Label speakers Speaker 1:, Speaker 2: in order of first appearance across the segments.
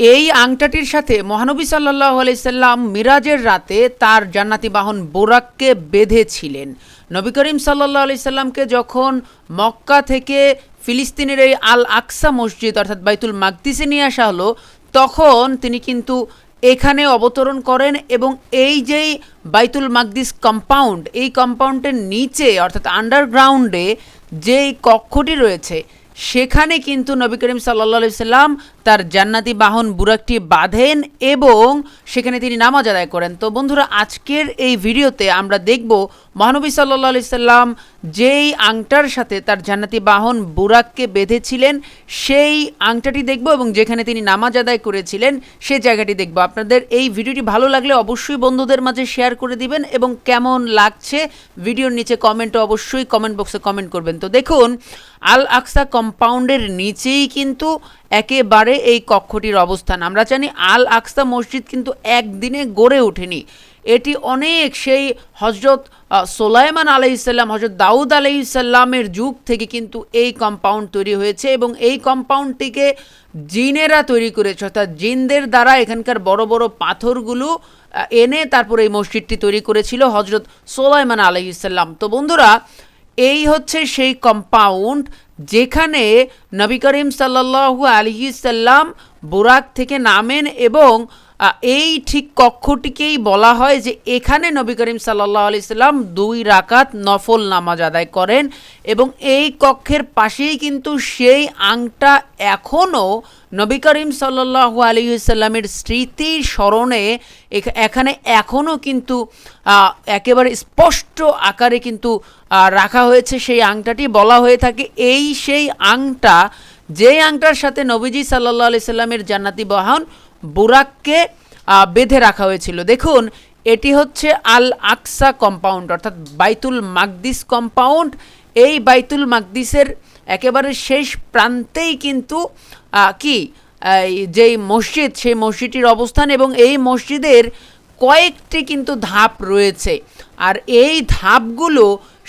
Speaker 1: এই আংটাটির সাথে মহানবী সাল্লাহ আলাইসাল্লাম মিরাজের রাতে তার জান্নাতি বাহন বোরাককে বেঁধেছিলেন। নবী করিম সাল্লাহ আলাইসাল্লামকে যখন মক্কা থেকে ফিলিস্তিনের এই আল আকসা মসজিদ, অর্থাৎ বাইতুল মাকদিসে নিয়ে আসা হলো, তখন তিনি কিন্তু এখানে অবতরণ করেন এবং এই যেই বাইতুল মাকদিস কম্পাউন্ড, এই কম্পাউন্ডের নিচে, অর্থাৎ আন্ডারগ্রাউন্ডে যেই কক্ষটি রয়েছে সেখানে কিন্তু নবী করিম সাল্লা সাল্লাম তার জান্নাতি বাহন বুরাকটি বাঁধেন এবং সেখানে তিনি নামাজ আদায় করেন। তো বন্ধুরা, আজকের এই ভিডিওতে আমরা দেখব মহানবী সাল্লা সাল্লাম যেই আংটার সাথে তার জান্নাতি বাহন বুরাককে বেঁধেছিলেন, সেই আংটাটি দেখব এবং যেখানে তিনি নামাজ আদায় করেছিলেন, সে জায়গাটি দেখব। আপনাদের এই ভিডিওটি ভালো লাগলে অবশ্যই বন্ধুদের মাঝে শেয়ার করে দিবেন এবং কেমন লাগছে ভিডিওর নিচে কমেন্টে অবশ্যই কমেন্ট বক্সে কমেন্ট করবেন। তো দেখুন, আল আকসা কম্পাউন্ডের নিচেই কিন্তু একেবারে এই কক্ষটির অবস্থান। আমরা জানি আল আকসা মসজিদ কিন্তু একদিনে গড়ে ওঠেনি। এটি অনেক সেই হজরত সোলাইমান আলাইসাল্লাম হজরত দাউদ আলাইসাল্লামের যুগ থেকে কিন্তু এই কম্পাউন্ড তৈরি হয়েছে এবং এই কম্পাউন্ডটিকে জিনেরা তৈরি করেছে। অর্থাৎ জিনদের দ্বারা এখানকার বড় বড় পাথরগুলো এনে তারপর এই মসজিদটি তৈরি করেছিল হজরত সোলাইমান আলাইসাল্লাম তো বন্ধুরা, এই হচ্ছে সেই কম্পাউন্ড যেখানে নবী করিম সাল্লাহু আলহি সাল্লাম বুরাক থেকে নামেন এবং এই ঠিক কক্ষটিকেই বলা হয় যে এখানে নবী করিম সাল্লাহ আলি সাল্লাম দুই রাকাত নফল নামাজ আদায় করেন এবং এই কক্ষের পাশেই কিন্তু সেই আংটা এখনও নবী করিম সাল্লাহু আলী সাল্লামের স্মৃতি স্মরণে এখানে এখনও কিন্তু একেবারে স্পষ্ট আকারে কিন্তু রাখা হয়েছে। সেই আংটাটি বলা হয়ে থাকে এই সেই আংটা, যে আংটার সাথে নবীজি সাল্লাহ আলি সাল্লামের জান্নাতি বাহন বুরাককে বেঁধে রাখা হয়েছিল। দেখুন, এটি হচ্ছে আল আকসা কম্পাউন্ড অর্থাৎ বাইতুল মাকদিস কম্পাউন্ড এই বাইতুল মাকদিসের একেবারে শেষ প্রান্তেই কিন্তু কি? যেই মসজিদ, সেই মসজিদটির অবস্থান এবং এই মসজিদের কয়েকটি কিন্তু ধাপ রয়েছে। আর এই ধাপগুলো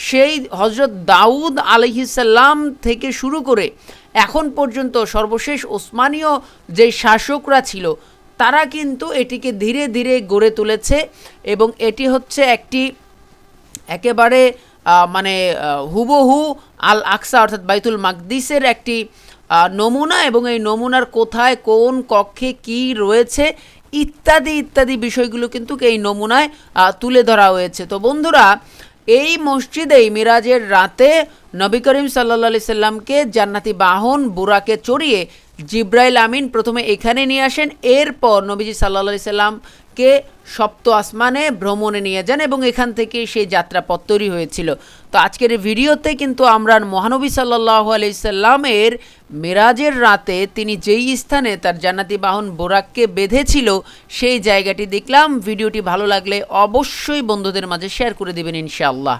Speaker 1: সেই হজরত দাউদ আলহিসাল্লাম থেকে শুরু করে এখন পর্যন্ত সর্বশেষ ওসমানীয় যে শাসকরা ছিল, তারা কিন্তু এটিকে ধীরে ধীরে গড়ে তুলেছে এবং এটি হচ্ছে একটি একেবারে মানে হুবহু আল আকসা অর্থাৎ বাইতুল মাকদিসের একটি নমুনা এবং এই নমুনার কোথায়, কোন কক্ষে কি রয়েছে ইত্যাদি ইত্যাদি বিষয়গুলো কিন্তু এই নমুনায় তুলে ধরা হয়েছে। তো বন্ধুরা, এই মসজিদেই মিরাজের রাতে নবী করিম সাল্লা সাল্লামকে জান্নাতি বাহন, বুরাকে চড়িয়ে জিব্রাইল আমিন প্রথমে এখানে নিয়ে আসেন, এরপর নবীজি সাল্লা সাল্লামকে সপ্ত আসমানে ভ্রমণে নিয়ে যান এবং এখান থেকে সেই যাত্রাপথ তৈরি হয়েছিল। তো আজকের ভিডিওতে কিন্তু আমরা মহানবী সাল্লাহ আলাইসাল্লামের মেরাজের রাতে তিনি যেই স্থানে তার জান্নাতি বাহন বোরাককে বেঁধেছিল, সেই জায়গাটি দেখলাম। ভিডিওটি ভালো লাগলে অবশ্যই বন্ধুদের মাঝে শেয়ার করে দেবেন ইনশাআল্লাহ।